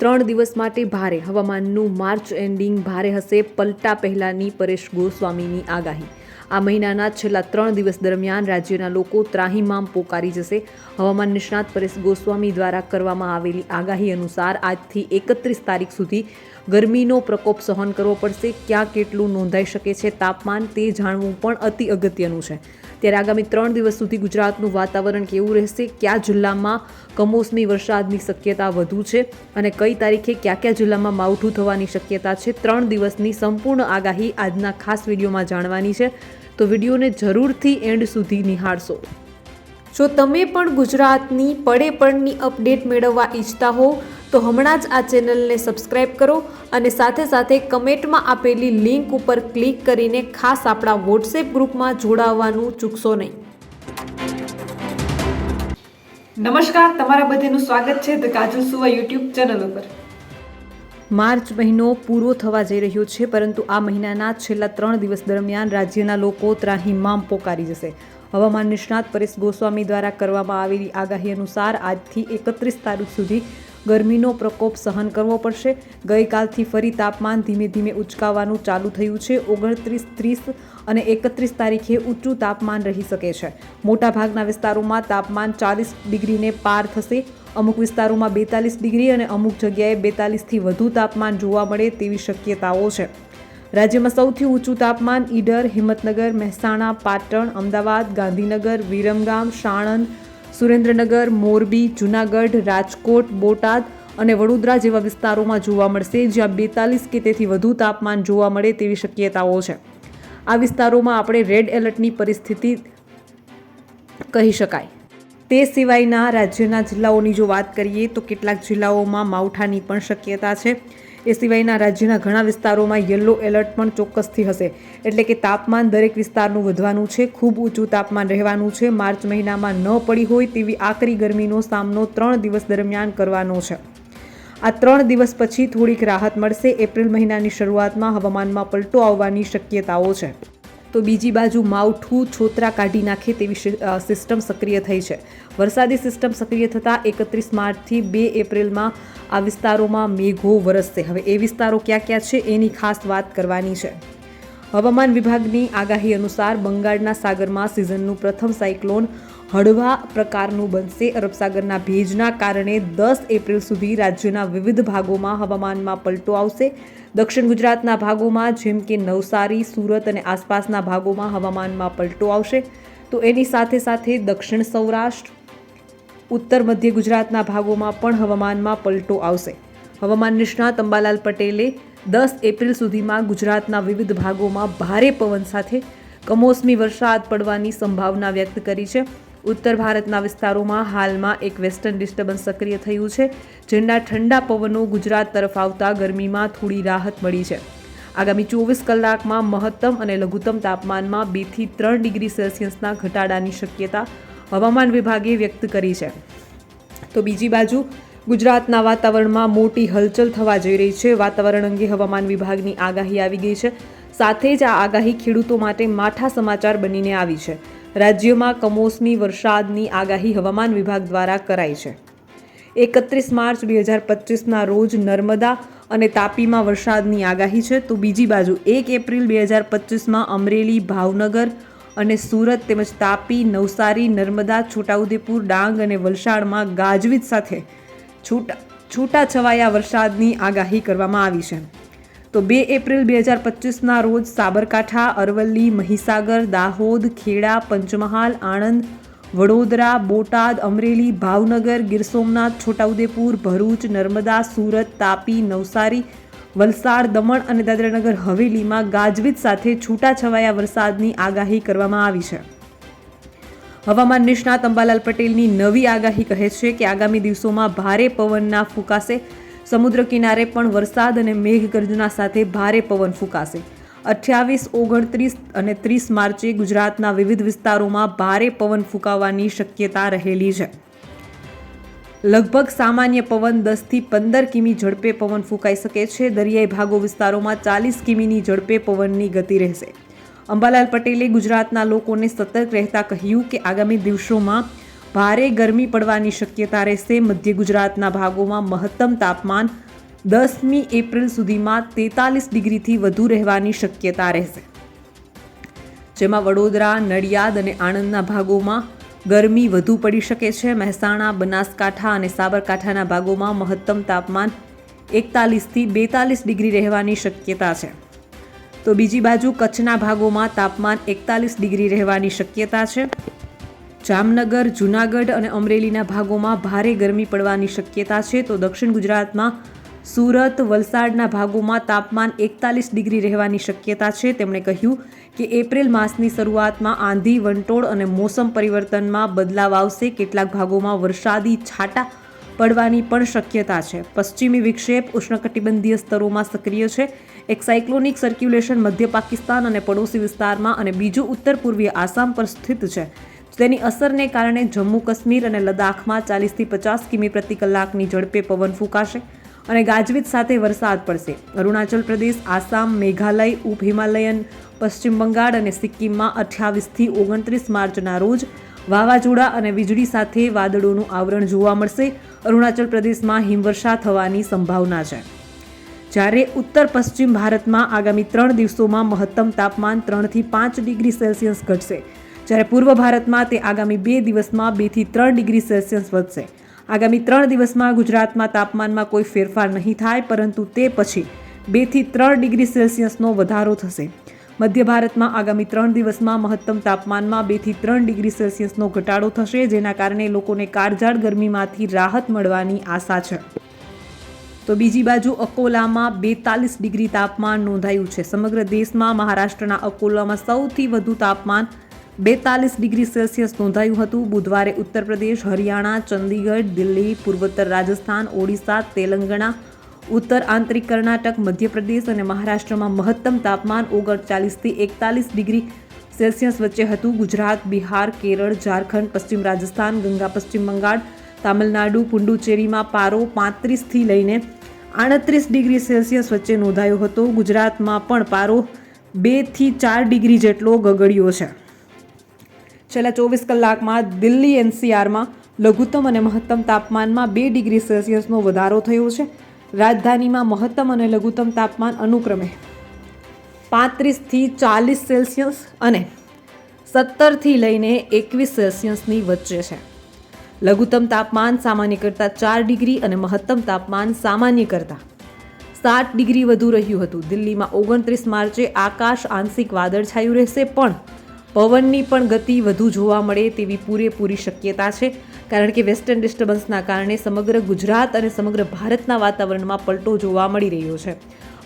ત્રણ દિવસ માટે ભારે હવામાનનું માર્ચ એન્ડિંગ ભારે હશે, પલટા પહેલાની પરેશ ગોસ્વામીની આગાહી. આ મહિનાના છેલ્લા ત્રણ દિવસ દરમિયાન રાજ્યના લોકો ત્રાહિમામ પોકારી જશે. હવામાન નિષ્ણાત પરેશ ગોસ્વામી દ્વારા કરવામાં આવેલી આગાહી અનુસાર આજથી એકત્રીસ તારીખ સુધી ગરમીનો પ્રકોપ સહન કરવો પડશે. ક્યાં કેટલું નોંધાઈ શકે છે તાપમાન તે જાણવું પણ અતિ અગત્યનું છે. ત્યારે આગામી ત્રણ દિવસ સુધી ગુજરાતનું વાતાવરણ કેવું રહેશે? કયા જિલ્લામાં કમોસમી વરસાદની શક્યતા વધુ છે? અને કઈ તારીખે કયા કયા જિલ્લામાં માવઠું થવાની શક્યતા છે? ત્રણ દિવસની સંપૂર્ણ આગાહી આજના ખાસ વિડીયોમાં જાણવાની છે. તો વિડીયોને જરૂરથી એન્ડ સુધી નિહાળશો. જો તમે પણ ગુજરાતની પડે પડની અપડેટ મેળવવા ઈચ્છતા હો તો હમણાં જ આ ચેનલને સબસ્ક્રાઇબ કરો અને સાથે સાથે કમેન્ટમાં આપેલી લિંક ઉપર ક્લિક કરીને ખાસ આપણા વોટ્સએપ ગ્રુપમાં જોડાવવાનું ચૂકશો નહીં. નમસ્કાર તમારા બધાનું સ્વાગત છે ધ કાજલ સુવા યુટ્યુબ ચેનલ ઉપર. માર્ચ મહિનો પૂરો થવા જઈ રહ્યો છે પરંતુ આ મહિનાના છેલ્લા ત્રણ દિવસ દરમિયાન રાજ્યના લોકો ત્રાહિમામ પોકારી જશે. હવામાન નિષ્ણાત પરેશ ગોસ્વામી દ્વારા કરવામાં આવેલી આગાહી અનુસાર આજથી એકત્રીસ તારીખ સુધી ગરમીનો પ્રકોપ સહન કરવો પડશે. ગઈકાલથી ફરી તાપમાન ધીમે ધીમે ઉચકાવાનું ચાલુ થયું છે. ઓગણત્રીસ, ત્રીસ અને એકત્રીસ તારીખે ઊંચું તાપમાન રહી શકે છે. મોટાભાગના વિસ્તારોમાં તાપમાન ચાલીસ ડિગ્રીને પાર થશે. અમુક વિસ્તારોમાં બેતાલીસ ડિગ્રી અને અમુક જગ્યાએ બેતાલીસથી વધુ તાપમાન જોવા મળે તેવી શક્યતાઓ છે. રાજ્યમાં સૌથી ઊંચું તાપમાન ઈડર, હિંમતનગર, મહેસાણા, પાટણ, અમદાવાદ, ગાંધીનગર, વિરમગામ સાણંદ સુરેન્દ્રનગર, મોરબી, જૂનાગઢ, રાજકોટ, બોટાદ અને વડોદરા જેવા વિસ્તારોમાં જોવા મળશે, જ્યાં બેતાલીસ કે તેથી વધુ તાપમાન જોવા મળે તેવી શક્યતાઓ છે. આ વિસ્તારોમાં આપણે રેડ એલર્ટની પરિસ્થિતિ કહી શકાય. તે સિવાયના રાજ્યના જિલ્લાઓની જો વાત કરીએ તો કેટલાક જિલ્લાઓમાં માવઠાની પણ શક્યતા છે. એ સિવાયના રાજ્યના ઘણા વિસ્તારોમાં યલો એલર્ટ પણ ચોક્કસથી હશે. એટલે કે તાપમાન દરેક વિસ્તારનું વધવાનું છે, ખૂબ ઊંચું તાપમાન રહેવાનું છે. માર્ચ મહિનામાં ન પડી હોય તેવી આકરી ગરમીનો સામનો ત્રણ દિવસ દરમિયાન કરવાનો છે. આ ત્રણ દિવસ પછી થોડીક રાહત મળશે. એપ્રિલ મહિનાની શરૂઆતમાં હવામાનમાં પલટો આવવાની શક્યતાઓ છે. તો બીજી બાજુ માવઠું છોતરા કાઢી નાખે તેવી સિસ્ટમ સક્રિય થઈ છે. વરસાદી સિસ્ટમ સક્રિય થતાં એકત્રીસ માર્ચથી બે એપ્રિલમાં આ વિસ્તારોમાં મેઘો વરસશે. હવે એ વિસ્તારો ક્યાં ક્યાં છે એની ખાસ વાત કરવાની છે. હવામાન વિભાગની આગાહી અનુસાર બંગાળના સાગરમાં સિઝનનું પ્રથમ સાયક્લોન હળવા પ્રકારનું બનશે. અરબસાગરના ભેજના કારણે દસ એપ્રિલ સુધી રાજ્યના વિવિધ ભાગોમાં હવામાનમાં પલટો આવશે. દક્ષિણ ગુજરાતના ભાગોમાં જેમ કે નવસારી, સુરત અને આસપાસના ભાગોમાં હવામાનમાં પલટો આવશે. તો એની સાથે સાથે દક્ષિણ સૌરાષ્ટ્ર, ઉત્તર મધ્ય ગુજરાતના ભાગોમાં પણ હવામાનમાં પલટો આવશે. હવામાન નિષ્ણાત અંબાલાલ પટેલે દસ એપ્રિલ સુધીમાં ગુજરાતના વિવિધ ભાગોમાં ભારે પવન સાથે કમોસમી વરસાદ પડવાની સંભાવના વ્યક્ત કરી છે. ઉત્તર ભારતના વિસ્તારોમાં હાલમાં એક વેસ્ટર્ન ડિસ્ટર્બન્સ સક્રિય થયું છે, જેના ઠંડા પવનો ગુજરાત તરફ આવતા ગરમીમાં થોડી રાહત મળી છે. આગામી ચોવીસ કલાકમાં મહત્તમ અને લઘુત્તમ તાપમાનમાં બેથી ત્રણ ડિગ્રી સેલ્સિયસના ઘટાડાની શક્યતા હવામાન વિભાગે વ્યક્ત કરી છે. તો બીજી બાજુ ગુજરાતના વાતાવરણમાં મોટી હલચલ થવા જઈ રહી છે. વાતાવરણ અંગે હવામાન વિભાગની આગાહી આવી ગઈ છે. સાથે જ આ આગાહી ખેડૂતો માટે માઠા સમાચાર બનીને આવી છે. રાજ્યમાં કમોસમી વરસાદની આગાહી હવામાન વિભાગ દ્વારા કરાઈ છે. એકત્રીસ માર્ચ બે હજાર પચીસના રોજ નર્મદા અને તાપીમાં વરસાદની આગાહી છે. તો બીજી બાજુ એક એપ્રિલ બે હજાર પચીસમાં અમરેલી, ભાવનગર અને સુરત તેમજ તાપી, નવસારી, નર્મદા, છોટાઉદેપુર, ડાંગ અને વલસાડમાં ગાજવીજ સાથે છૂટા છૂટાછવાયા વરસાદની આગાહી કરવામાં આવી છે. તો બે એપ્રિલ બે હજાર પચીસના રોજ સાબરકાંઠા, અરવલ્લી, મહીસાગર, દાહોદ, ખેડા, પંચમહાલ, આણંદ, વડોદરા, બોટાદ, અમરેલી, ભાવનગર, ગીર સોમનાથ, છોટાઉદેપુર, ભરૂચ, નર્મદા, સુરત, તાપી, નવસારી, વલસાડ, દમણ અને દાદરાનગર હવેલીમાં ગાજવીજ સાથે છૂટાછવાયા વરસાદની આગાહી કરવામાં આવી છે. હવામાન નિષ્ણાત અંબાલાલ પટેલની નવી આગાહી કહે છે કે આગામી દિવસોમાં ભારે પવનના ફૂંકાશે. સમુદ્ર કિનારે પણ વરસાદ અને મેઘગર્જના સાથે ભારે પવન ફૂંકાશે. અઠ્યાવીસ, ઓગણત્રીસ અને ત્રીસ માર્ચે ગુજરાતના વિવિધ વિસ્તારોમાં ભારે પવન ફૂંકાવાની શક્યતા રહેલી છે. લગભગ સામાન્ય પવન દસથી પંદર કિમી ઝડપે પવન ફૂંકાઈ શકે છે. દરિયાઈ ભાગો વિસ્તારોમાં ચાલીસ કિમીની ઝડપે પવનની ગતિ રહેશે. અંબાલાલ પટેલે ગુજરાતના લોકોને સતર્ક રહેતા કહ્યું કે આગામી દિવસોમાં ભારે ગરમી પડવાની શક્યતા રહેશે. મધ્ય ગુજરાતના ભાગોમાં મહત્તમ તાપમાન દસમી એપ્રિલ સુધીમાં તેતાલીસ ડિગ્રીથી વધુ રહેવાની શક્યતા રહેશે. જેમાં વડોદરા, નડિયાદ અને આણંદના ભાગોમાં ગરમી વધુ પડી શકે છે. મહેસાણા, બનાસકાંઠા અને સાબરકાંઠાના ભાગોમાં મહત્તમ તાપમાન એકતાલીસથી બેતાલીસ ડિગ્રી રહેવાની શક્યતા છે. તો બીજી બાજુ કચ્છના ભાગોમાં તાપમાન એકતાલીસ ડિગ્રી રહેવાની શક્યતા છે. જામનગર, જૂનાગઢ અને અમરેલીના ભાગોમાં ભારે ગરમી પડવાની શક્યતા છે. તો દક્ષિણ ગુજરાતમાં સુરત, વલસાડના ભાગોમાં તાપમાન એકતાલીસ ડિગ્રી રહેવાની શક્યતા છે. તેમણે કહ્યું કે એપ્રિલ માસની શરૂઆતમાં આંધી, વંટોળ અને મોસમ પરિવર્તનમાં બદલાવ આવશે. કેટલાક ભાગોમાં વરસાદી છાંટા પડવાની પણ શક્યતા છે. પશ્ચિમી વિક્ષેપ ઉષ્ણકટિબંધીય સ્તરોમાં સક્રિય છે. એક સાયક્લોનિક સર્ક્યુલેશન મધ્ય પાકિસ્તાન અને પડોશી વિસ્તારમાં અને બીજું ઉત્તર પૂર્વીય આસામ પર સ્થિત છે. તેની અસરને કારણે જમ્મુ કાશ્મીર અને લદ્દાખમાં ચાલીસથી પચાસ કિમી પ્રતિ કલાકની ઝડપે પવન ફૂંકાશે અને ગાજવીજ સાથે વરસાદ પડશે. અરુણાચલ પ્રદેશ, આસામ, મેઘાલય, ઉપ હિમાલયન, પશ્ચિમ બંગાળ અને સિક્કિમમાં અઠ્યાવીસથી ઓગણત્રીસ માર્ચના રોજ વાવાઝોડા અને વીજળી સાથે વાદળોનું આવરણ જોવા મળશે. અરુણાચલ પ્રદેશમાં હિમવર્ષા થવાની સંભાવના છે. જ્યારે ઉત્તર પશ્ચિમ ભારતમાં આગામી ત્રણ દિવસોમાં મહત્તમ તાપમાન ત્રણથી પાંચ ડિગ્રી સેલ્સિયસ ઘટશે. જ્યારે પૂર્વ ભારતમાં તે આગામી બે દિવસમાં બેથી ત્રણ ડિગ્રી સેલ્સિયસ વધશે. આગામી ત્રણ દિવસમાં ગુજરાતમાં તાપમાનમાં કોઈ ફેરફાર નહીં થાય, પરંતુ તે પછી બેથી ત્રણ ડિગ્રી સેલ્સિયસનો વધારો થશે. મધ્ય ભારતમાં આગામી ત્રણ દિવસમાં મહત્તમ તાપમાનમાં બેથી ત્રણ ડિગ્રી સેલ્સિયસનો ઘટાડો થશે, જેના કારણે લોકોને કાળઝાળ ગરમીમાંથી રાહત મળવાની આશા છે. તો બીજી બાજુ અકોલામાં બેતાલીસ ડિગ્રી તાપમાન નોંધાયું છે. સમગ્ર દેશમાં મહારાષ્ટ્રના અકોલામાં સૌથી વધુ તાપમાન બેતાલીસ ડિગ્રી સેલ્સિયસ નોંધાયું હતું. બુધવારે ઉત્તર પ્રદેશ, હરિયાણા, ચંદીગઢ, દિલ્હી, પૂર્વોત્તર રાજસ્થાન, ઓડિશા, તેલંગાણા, ઉત્તર આંતરિક કર્ણાટક, મધ્યપ્રદેશ અને મહારાષ્ટ્રમાં મહત્તમ તાપમાન ઓગણચાલીસથી એકતાલીસ ડિગ્રી સેલ્સિયસ વચ્ચે હતું. ગુજરાત, બિહાર, કેરળ, ઝારખંડ, પશ્ચિમ રાજસ્થાન, ગંગા, પશ્ચિમ બંગાળ, તામિલનાડુ, પુડુચેરીમાં પારો પાંત્રીસથી લઈને આડત્રીસ ડિગ્રી સેલ્સિયસ વચ્ચે નોંધાયો હતો. ગુજરાતમાં પણ પારો બેથી ચાર ડિગ્રી જેટલો ગગડ્યો છે. છેલ્લા ચોવીસ કલાકમાં દિલ્હી એનસીઆરમાં લઘુત્તમ અને મહત્તમ તાપમાનમાં બે ડિગ્રી સેલ્સિયસનો વધારો થયો છે. રાજધાનીમાં મહત્તમ અને લઘુત્તમ તાપમાન અનુક્રમે પાંત્રીસથી ચાલીસ સેલ્સિયસ અને સત્તરથી લઈને એકવીસ સેલ્સિયસની વચ્ચે છે. લઘુત્તમ તાપમાન સામાન્ય કરતાં ચાર ડિગ્રી અને મહત્તમ તાપમાન સામાન્ય કરતાં સાત ડિગ્રી વધુ રહ્યું હતું. દિલ્હીમાં ઓગણત્રીસ માર્ચે આકાશ આંશિક વાદળછાયું રહેશે, પણ પવનની પણ ગતિ વધુ જોવા મળે તેવી પૂરેપૂરી શક્યતા છે. કારણ કે વેસ્ટર્ન ડિસ્ટર્બન્સના કારણે સમગ્ર ગુજરાત અને સમગ્ર ભારતના વાતાવરણમાં પલટો જોવા મળી રહ્યો છે.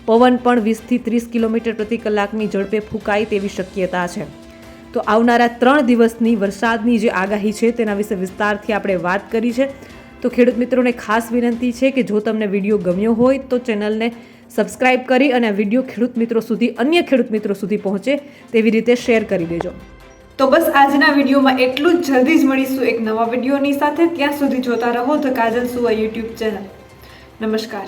પવન પણ વીસથી ત્રીસ કિલોમીટર પ્રતિ કલાકની ઝડપે ફૂંકાય તેવી શક્યતા છે. તો આવનારા ત્રણ દિવસની વરસાદની જે આગાહી છે તેના વિશે વિસ્તારથી આપણે વાત કરી છે. તો ખેડૂત મિત્રોને ખાસ વિનંતી છે કે જો તમને વીડિયો ગમ્યો હોય તો ચેનલને સબસ્ક્રાઇબ કરી અને વીડિયો ખેડૂત મિત્રો સુધી, અન્ય ખેડૂત મિત્રો સુધી પહોંચે તેવી રીતે શેર કરી દેજો. તો બસ આજના વિડીયોમાં એટલું જ. જલ્દી જ મળીશું એક નવા વિડીયોની સાથે. ત્યાં સુધી જોતા રહો ધ કાજલ સુવા યુટ્યુબ ચેનલ. નમસ્કાર.